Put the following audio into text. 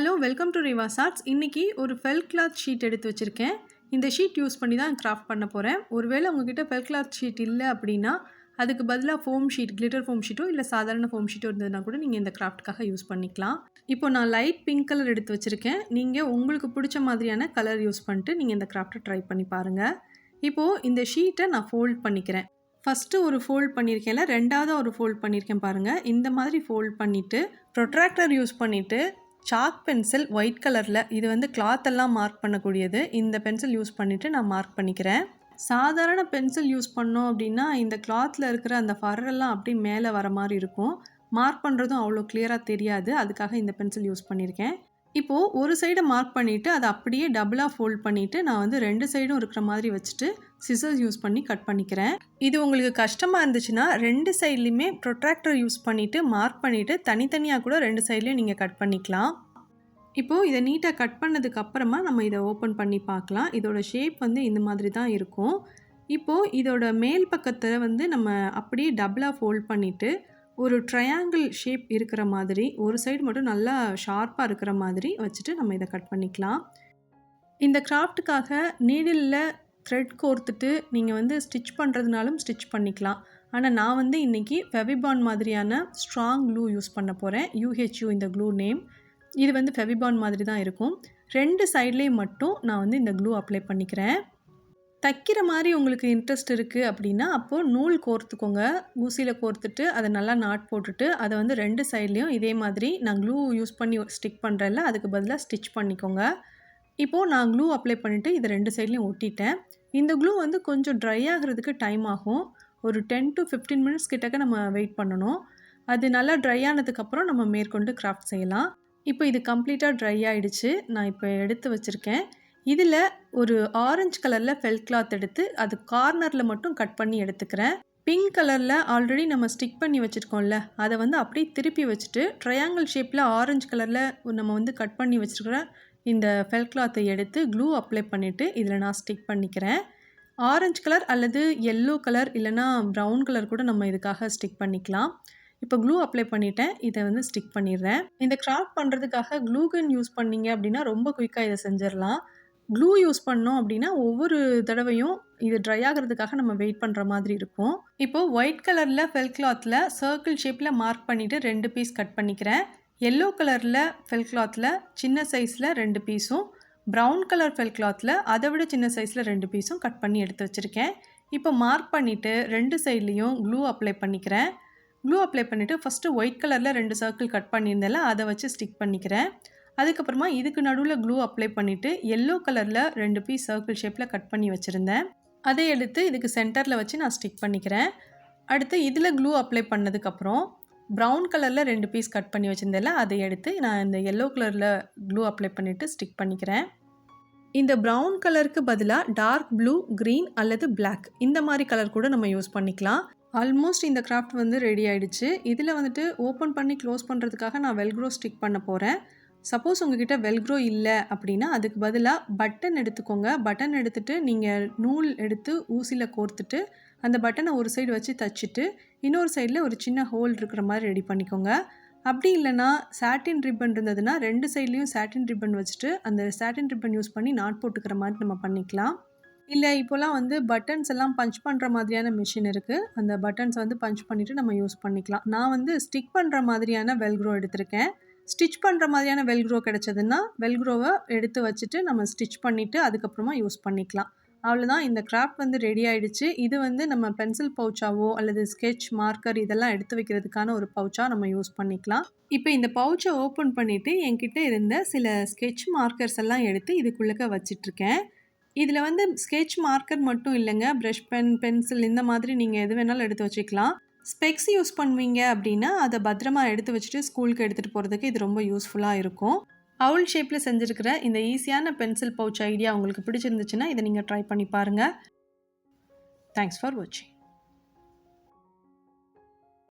Hello welcome to Riva's arts இன்றைக்கி ஒரு fell cloth sheet எடுத்து வச்சுருக்கேன். இந்த ஷீட் யூஸ் பண்ணி தான் கிராஃப்ட் பண்ண போகிறேன் ஒருவேளை உங்ககிட்ட ஃபெல் கிளாத் ஷீட் இல்லை அப்படின்னா அதுக்கு பதிலாக ஃபோம் ஷீட் கிளிட்டர் ஃபோம் ஷீட்டோ இல்லை சாதாரண ஃபோம் ஷீட்டோ இருந்ததுன்னா கூட நீங்கள் இந்த கிராஃப்ட்காக யூஸ் பண்ணிக்கலாம். இப்போ நான் லைட் பிங்க் கலர் எடுத்து வச்சுருக்கேன். நீங்கள் உங்களுக்கு பிடிச்ச மாதிரியான கலர் யூஸ் பண்ணிட்டு நீங்கள் இந்த கிராஃப்ட்டை ட்ரை பண்ணி பாருங்கள் இப்போது இந்த ஷீட்டை நான் ஃபோல்ட் பண்ணிக்கிறேன். ஃபஸ்ட்டு ஒரு ஃபோல்ட் பண்ணியிருக்கேன்ல ரெண்டாவது ஒரு ஃபோல்ட் பண்ணியிருக்கேன் பாருங்கள் இந்த மாதிரி ஃபோல்ட் பண்ணிவிட்டு ப்ரொட்ராக்டர் யூஸ் பண்ணிவிட்டு சாக் பென்சில் ஒயிட் கலரில் இது வந்து கிளாத்தெல்லாம் மார்க் பண்ணக்கூடியது. இந்த பென்சில் யூஸ் பண்ணிவிட்டு நான் மார்க் பண்ணிக்கிறேன். சாதாரண பென்சில் யூஸ் பண்ணோம் அப்படின்னா இந்த கிளாத்தில் இருக்கிற அந்த ஃபரெல்லாம் அப்படியே மேலே வர மாதிரி இருக்கும். மார்க் பண்ணுறதும் அவ்வளோ கிளியராக தெரியாது. அதுக்காக இந்த பென்சில் யூஸ் பண்ணியிருக்கேன். இப்போது ஒரு சைடை மார்க் பண்ணிவிட்டு அதை அப்படியே டபுளாக ஃபோல்ட் பண்ணிவிட்டு நான் வந்து ரெண்டு சைடும் இருக்கிற மாதிரி வச்சுட்டு சிசர்ஸ் யூஸ் பண்ணி கட் பண்ணிக்கிறேன். இது உங்களுக்கு கஷ்டமாக இருந்துச்சுன்னா ரெண்டு சைட்லேயுமே ப்ரொட்ராக்டர் யூஸ் பண்ணிவிட்டு மார்க் பண்ணிவிட்டு தனித்தனியாக கூட ரெண்டு சைட்லேயும் நீங்கள் கட் பண்ணிக்கலாம். இப்போது இதை நீட்டாக கட் பண்ணதுக்கு அப்புறமா நம்ம இதை ஓப்பன் பண்ணி பார்க்கலாம். இதோட ஷேப் வந்து இந்த மாதிரி தான் இருக்கும். இப்போது இதோட மேல் பக்கத்தில் வந்து நம்ம அப்படியே டபுளாக ஃபோல்ட் பண்ணிவிட்டு ஒரு ட்ரையாங்கிள் ஷேப் இருக்கிற மாதிரி ஒரு சைடு மட்டும் நல்லா ஷார்ப்பாக இருக்கிற மாதிரி வச்சுட்டு நம்ம இதை கட் பண்ணிக்கலாம். இந்த கிராஃப்ட்டுக்காக நீடிலில் த்ரெட் கோர்த்துட்டு நீங்கள் வந்து ஸ்டிச் பண்ணுறதுனாலும் ஸ்டிச் பண்ணிக்கலாம். ஆனால் நான் வந்து இன்றைக்கி ஃபெவிபான் மாதிரியான ஸ்ட்ராங் க்ளூ யூஸ் பண்ண போகிறேன் யூஹெச்யூ இந்த க்ளூ நேம் இது வந்து ஃபெவிபான் மாதிரி தான் இருக்கும். ரெண்டு சைட்லேயும் மட்டும் நான் வந்து இந்த க்ளூ அப்ளை பண்ணிக்கிறேன். தைக்கிற மாதிரி உங்களுக்கு இன்ட்ரெஸ்ட் இருக்குது அப்படின்னா அப்போது நூல் கோர்த்துக்கோங்க. ஊசியில் கோர்த்துட்டு அதை நல்லா நாட் போட்டுட்டு அதை வந்து ரெண்டு சைட்லேயும் இதே மாதிரி நான் க்ளூ யூஸ் பண்ணி ஸ்டிக் பண்ணுறேன்ல அதுக்கு பதிலாக ஸ்டிச் பண்ணிக்கோங்க. இப்போது நான் க்ளூ அப்ளை பண்ணிவிட்டு இதை ரெண்டு சைட்லேயும் ஒட்டிட்டேன். இந்த க்ளூ வந்து கொஞ்சம் ட்ரை ஆகிறதுக்கு டைம் ஆகும். ஒரு டென் டு ஃபிஃப்டீன் மினிட்ஸ் கிட்டக்க நம்ம வெயிட் பண்ணணும். அது நல்லா ட்ரை ஆனதுக்கப்புறம் நம்ம மேற்கொண்டு கிராஃப்ட் செய்யலாம். இப்போ இது கம்ப்ளீட்டாக ட்ரை ஆகிடுச்சு நான் இப்போ எடுத்து வச்சுருக்கேன். இதில் ஒரு ஆரஞ்சு கலரில் ஃபெல் கிளாத் எடுத்து அது கார்னரில் மட்டும் கட் பண்ணி எடுத்துக்கிறேன். பிங்க் கலரில் ஆல்ரெடி நம்ம ஸ்டிக் பண்ணி வச்சுருக்கோம்ல அதை வந்து அப்படியே திருப்பி வச்சுட்டு ட்ரையாங்கிள் ஷேப்பில் ஆரஞ்சு கலரில் நம்ம வந்து கட் பண்ணி வச்சுருக்கிற இந்த ஃபெல் கிளாத்தை எடுத்து க்ளூ அப்ளை பண்ணிவிட்டு இதில் நான் ஸ்டிக் பண்ணிக்கிறேன். ஆரஞ்சு கலர் அல்லது எல்லோ கலர் இல்லைனா ப்ரௌன் கலர் கூட நம்ம இதுக்காக ஸ்டிக் பண்ணிக்கலாம். இப்போ க்ளூ அப்ளை பண்ணிட்டேன் இதை வந்து ஸ்டிக் பண்ணிடுறேன். இந்த கிராஃப்ட் பண்ணுறதுக்காக க்ளூகன் யூஸ் பண்ணீங்க அப்படின்னா ரொம்ப குயிக்காக இதை செஞ்சிடலாம். க்ளூ யூஸ் பண்ணோம் அப்படின்னா ஒவ்வொரு தடவையும் இது ட்ரை ஆகிறதுக்காக நம்ம வெயிட் பண்ணுற மாதிரி இருக்கும். இப்போது ஒயிட் கலரில் ஃபெல் கிளாத்தில் சர்க்கிள் ஷேப்பில் மார்க் பண்ணிவிட்டு ரெண்டு பீஸ் கட் பண்ணிக்கிறேன். எல்லோ கலரில் ஃபெல் கிளாத்தில் சின்ன சைஸில் ரெண்டு பீஸும் ப்ரௌன் கலர் ஃபெல் கிளாத்தில் அதை விட சின்ன சைஸில் ரெண்டு பீஸும் கட் பண்ணி எடுத்து வச்சுருக்கேன். இப்போ மார்க் பண்ணிவிட்டு ரெண்டு சைட்லேயும் க்ளூ அப்ளை பண்ணிக்கிறேன். க்ளூ அப்ளை பண்ணிவிட்டு ஃபஸ்ட்டு ஒயிட் கலரில் ரெண்டு சர்க்கிள் கட் பண்ணியிருந்தேன்ல அதை வச்சு ஸ்டிக் பண்ணிக்கிறேன். அதுக்கப்புறமா இதுக்கு நடுவில் க்ளூ அப்ளை பண்ணிவிட்டு எல்லோ கலரில் ரெண்டு பீஸ் சர்க்கிள் ஷேப்பில் கட் பண்ணி வச்சுருந்தேன். அதை எடுத்து இதுக்கு சென்டரில் வச்சு நான் ஸ்டிக் பண்ணிக்கிறேன். அடுத்து இதில் க்ளூ அப்ளை பண்ணதுக்கப்புறம் ப்ரௌன் கலரில் ரெண்டு பீஸ் கட் பண்ணி வச்சுருந்தேன்ல அதை எடுத்து நான் இந்த எல்லோ கலரில் க்ளூ அப்ளை பண்ணிவிட்டு ஸ்டிக் பண்ணிக்கிறேன். இந்த ப்ரௌன் கலருக்கு பதிலாக டார்க் ப்ளூ க்ரீன் அல்லது பிளாக் இந்த மாதிரி கலர் கூட நம்ம யூஸ் பண்ணிக்கலாம். ஆல்மோஸ்ட் இந்த கிராஃப்ட் வந்து ரெடி ஆகிடுச்சு இதில் வந்துட்டு ஓப்பன் பண்ணி க்ளோஸ் பண்ணுறதுக்காக நான் வெல்க்ரோ ஸ்டிக் பண்ண போகிறேன் சப்போஸ் உங்ககிட்ட வெல்க்ரோ இல்லை அப்படின்னா அதுக்கு பதிலாக பட்டன் எடுத்துக்கோங்க. பட்டன் எடுத்துகிட்டு நீங்கள் நூல் எடுத்து ஊசியில் கோர்த்துட்டு அந்த பட்டனை ஒரு சைடு வச்சு தச்சுட்டு இன்னொரு சைடில் ஒரு சின்ன ஹோல் இருக்கிற மாதிரி ரெடி பண்ணிக்கோங்க. அப்படி இல்லைன்னா சாட்டின் ரிப்பன் இருந்ததுன்னா ரெண்டு சைட்லேயும் சாட்டின் ரிப்பன் வச்சுட்டு அந்த சாட்டின் ரிப்பன் யூஸ் பண்ணி நாட் போட்டுக்கிற மாதிரி நம்ம பண்ணிக்கலாம். இல்லை இப்போலாம் வந்து பட்டன்ஸ் எல்லாம் பஞ்ச் பண்ணுற மாதிரியான மிஷின் இருக்குது அந்த பட்டன்ஸ் வந்து பஞ்ச் பண்ணிவிட்டு நம்ம யூஸ் பண்ணிக்கலாம். நான் வந்து ஸ்டிக் பண்ணுற மாதிரியான வெல்க்ரோ எடுத்திருக்கேன். ஸ்டிச் பண்ணுற மாதிரியான வெல்க்ரோ கிடச்சதுன்னா வெல்க்ரோவை எடுத்து வச்சுட்டு நம்ம ஸ்டிச் பண்ணிவிட்டு அதுக்கப்புறமா யூஸ் பண்ணிக்கலாம். அவ்வளோதான் இந்த கிராஃப்ட் வந்து ரெடி ஆயிடுச்சு. இது வந்து நம்ம பென்சில் பவுச்சாவோ அல்லது ஸ்கெட்ச் மார்க்கர் இதெல்லாம் எடுத்து வைக்கிறதுக்கான ஒரு பவுச்சாக நம்ம யூஸ் பண்ணிக்கலாம். இப்போ இந்த பவுச்சை ஓப்பன் பண்ணிவிட்டு என்கிட்ட இருந்த சில ஸ்கெட்ச் மார்க்கர்ஸ் எல்லாம் எடுத்து இதுக்குள்ளக்க வச்சிட்ருக்கேன். இதில் வந்து ஸ்கெட்ச் மார்க்கர் மட்டும் இல்லைங்க. ப்ரஷ் பென் பென்சில் இந்த மாதிரி நீங்கள் எது வேணாலும் எடுத்து வச்சுக்கலாம். ஸ்பெக்ஸ் யூஸ் பண்ணுவீங்க அப்படின்னா அதை பத்திரமா எடுத்து வச்சுட்டு ஸ்கூலுக்கு எடுத்துகிட்டு போகிறதுக்கு இது ரொம்ப யூஸ்ஃபுல்லாக இருக்கும். அவுல் ஷேப்பில் செஞ்சுருக்கிற இந்த ஈஸியான பென்சில் பவுச் ஐடியா உங்களுக்கு பிடிச்சிருந்துச்சுன்னா இதை நீங்கள் ட்ரை பண்ணி பாருங்கள் தேங்க்ஸ் ஃபார் வாட்சிங்